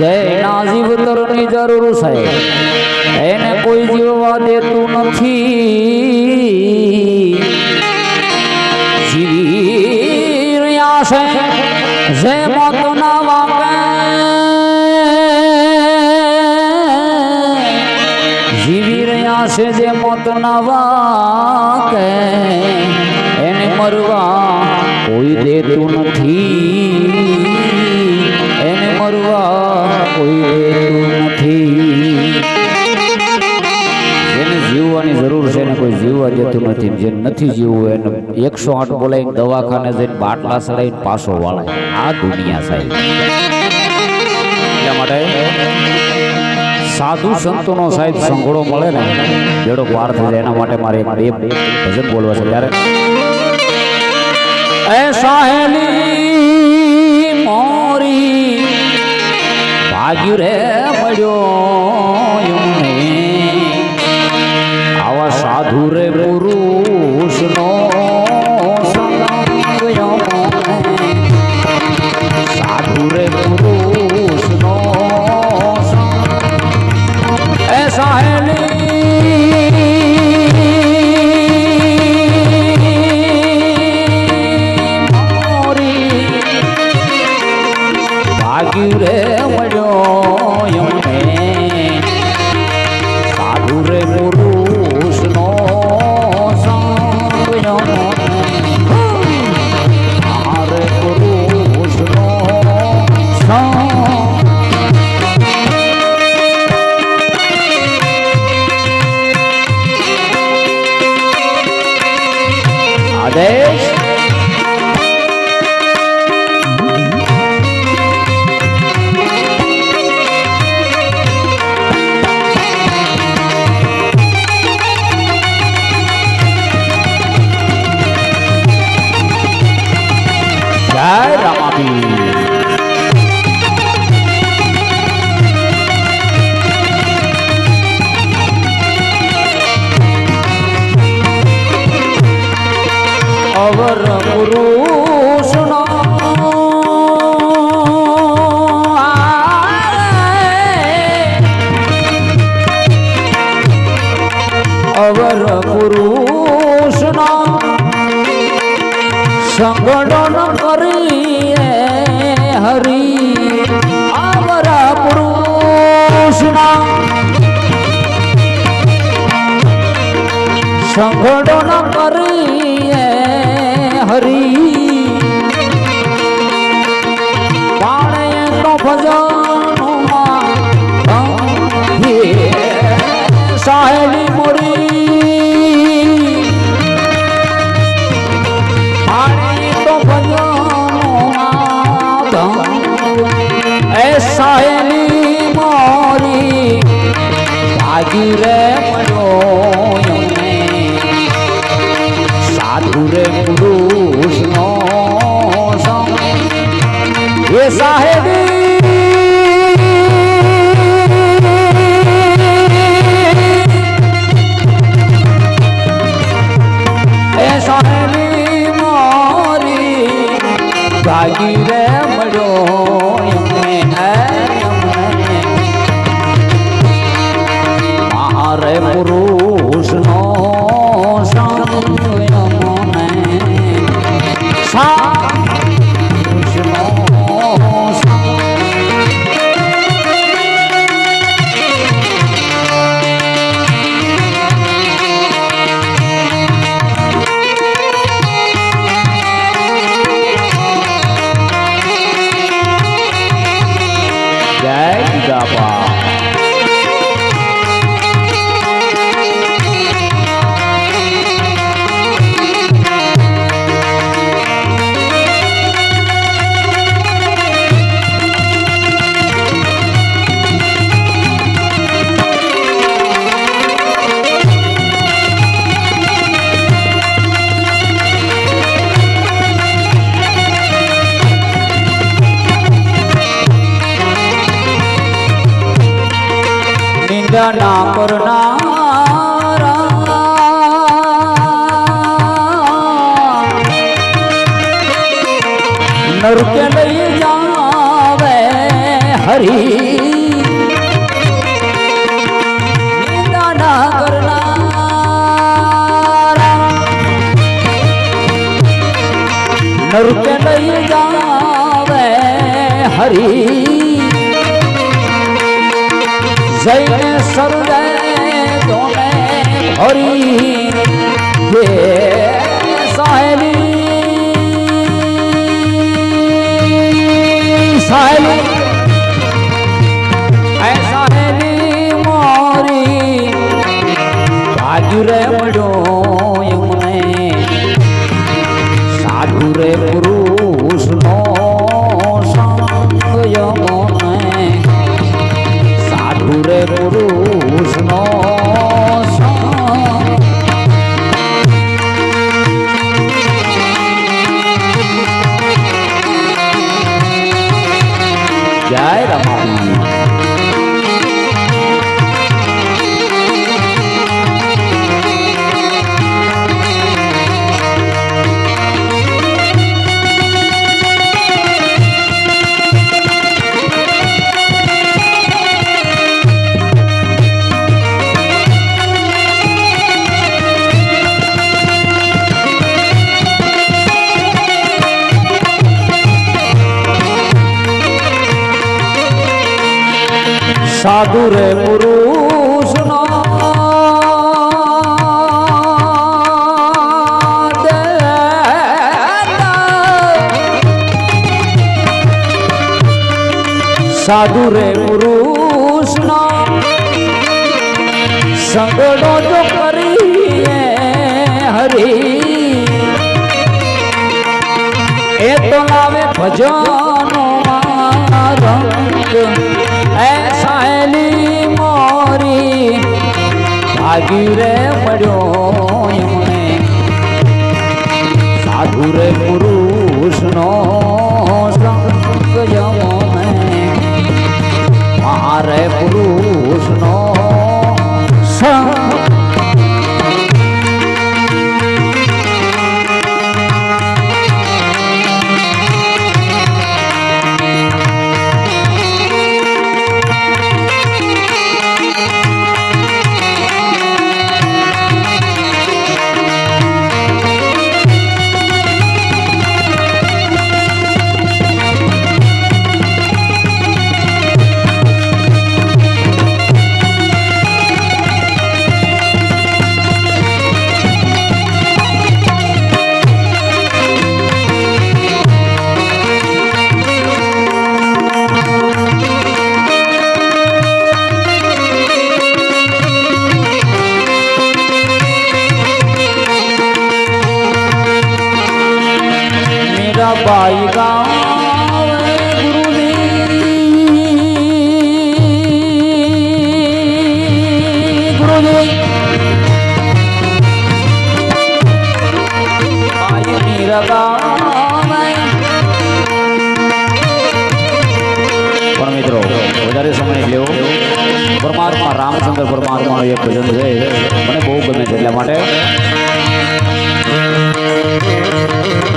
જેના જીવતરની જરૂર છે એને કોઈ જીવવા દેતું નથી જીવી રહ્યા છે જે મોતના વાંકે જીવી રહ્યા છે જે મોતના વાંકે નથી, જે નથી જીવવું એને એકસો આઠ બોલાવીને દવાખાને જઈને બાટલા ચડાવીને પાછો વાળાય આ દુનિયા સાહેબ. એટલા માટે સાધુ સંતોનો સાહેબ સંઘોડો મળે ને જેડો પાર થઈ જાય એના માટે મારે એક ભજન બોલવા છે. ત્યારે એ સાહેલી મોરી ભાગ્યું રે મળ્યો આવા સાધુ રે સંઘડો ન કરીએ ભાગી રે મળ્યો એમને. સાધુ રે એ સાહેબી મારે પુરુષ નિંદા ના કરનારા નરકે લઈ જાવે હરી. નરકે લઈ જાવે હરી. જઈને સર્વે તોને હરી. હે જય રમાણી સાધુ રે પુરુષ નો સાધુ રે પુરુષ નો સંગડો જો કરીએ હરી, એ તો લાવે ભજનો રંગ. મોરી. ભાગી રે પડ્યો એમને. સાધુ રે પુરુષનો मेरा बाई गाँव गुरुजी गुरुजी बाई मेरा गाँव પણ મિત્રો વધારે સમય નહીં લેવો પરમાત્મા રામચંદ્ર પરમાત્માનું એક ભજન છે મને બહુ ગમે છે એટલા માટે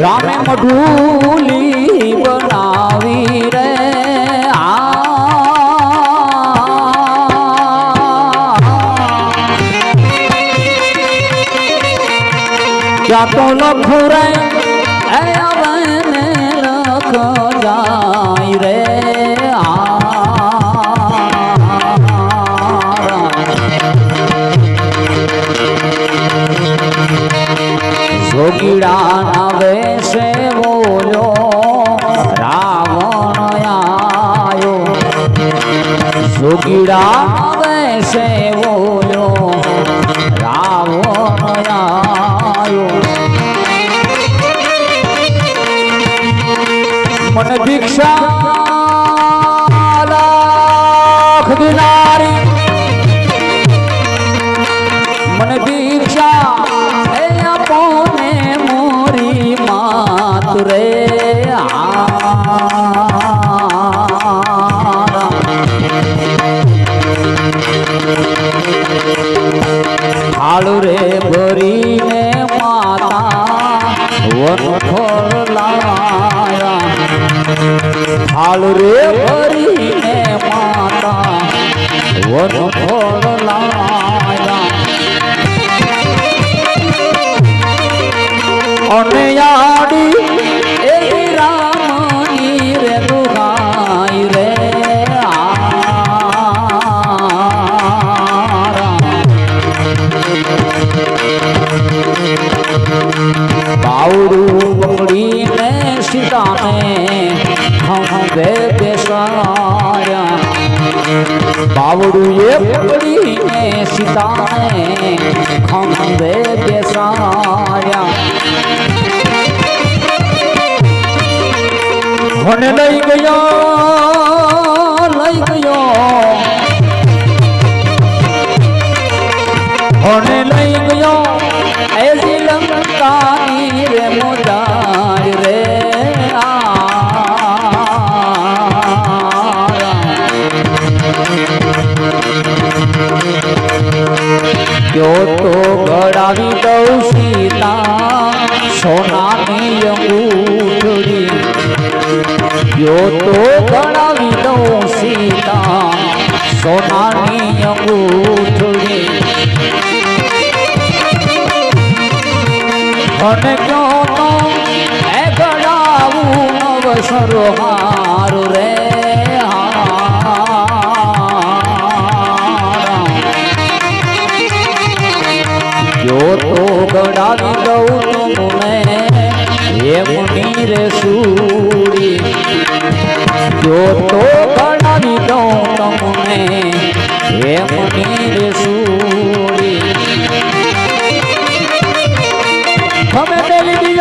રામે મઢુલી બનાવી રે. ક્યાં તો લખો રે? 有 હાળુ રે ભરીને માતા વન ફળ લાયા. હાળુ રે ભરીને માતા વન ફળ લાયા. અને આડી સીતાને ખંભે બેસાડ્યા મને લઈ ગયો લઈ ગયો. મને લઈ ગયો. એ શ્રીલંકાની મોજાય ક્યો તો ઘડાવી દઉં સીતા. સોનાની અંગૂઠડી. ગયો તો ઘડાવી દઉં સીતા. સોનાની અંગૂઠડી. અને ગયો એ ગળાવું અવસર હારું રે. તો ગળાવી દઉં તમને એમની રે સૂરી. જો તો ગળાવી દઉં તમને એમની રે સૂરી. તમે મેલી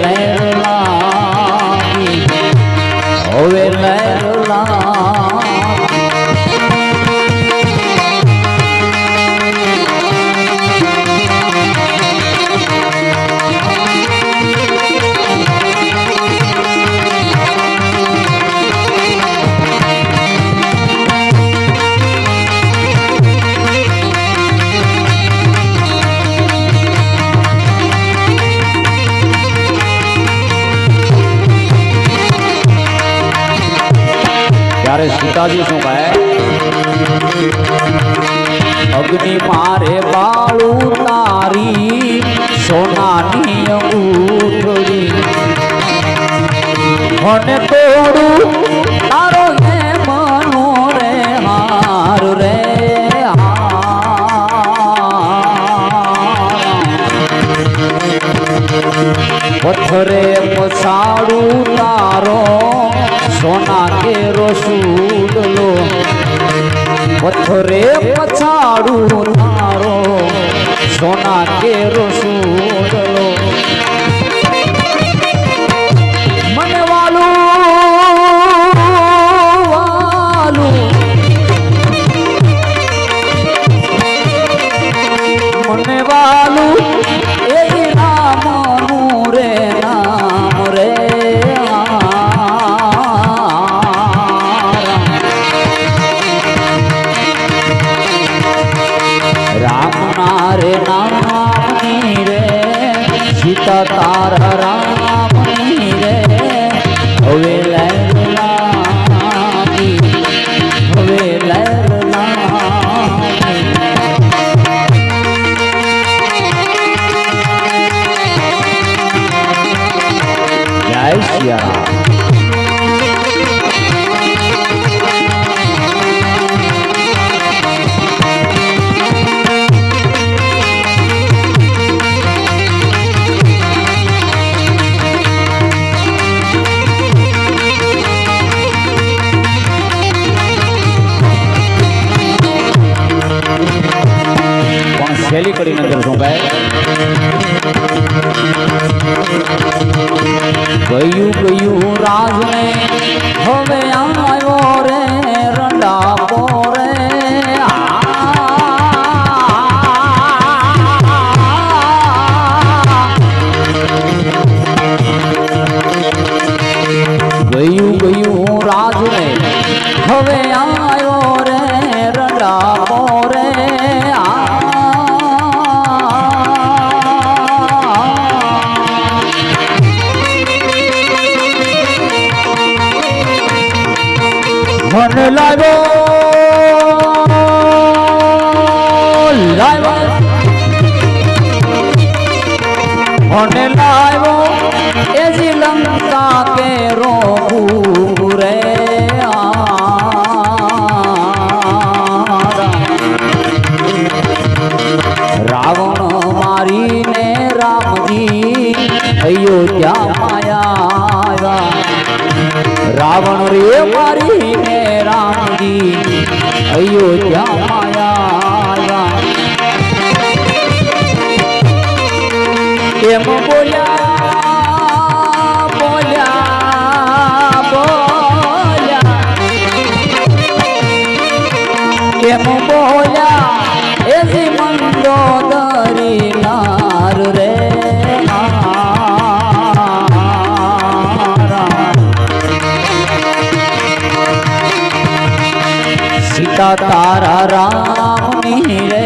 Yeah. ત્યારે સીતાજી શું કહે? અગ્નિ મારે બાળું તારી સોનાની અંગૂઠડી મને તોડું, તારો હે મનો રે હાર રે પથરે પછાડું તારો સોના કેરો સૂડલો. પથ્થરે પછાડું તારો સોના કેરો સૂડલો. રામ ના રે નામ રે. સીતા તારા કાકે રોકું રે રાવણ મારીને રામજી અયોધ્યા માયા રાવણ રે મારીને રામજી અયોધ્યા માયા એમ તા તારા રામની રે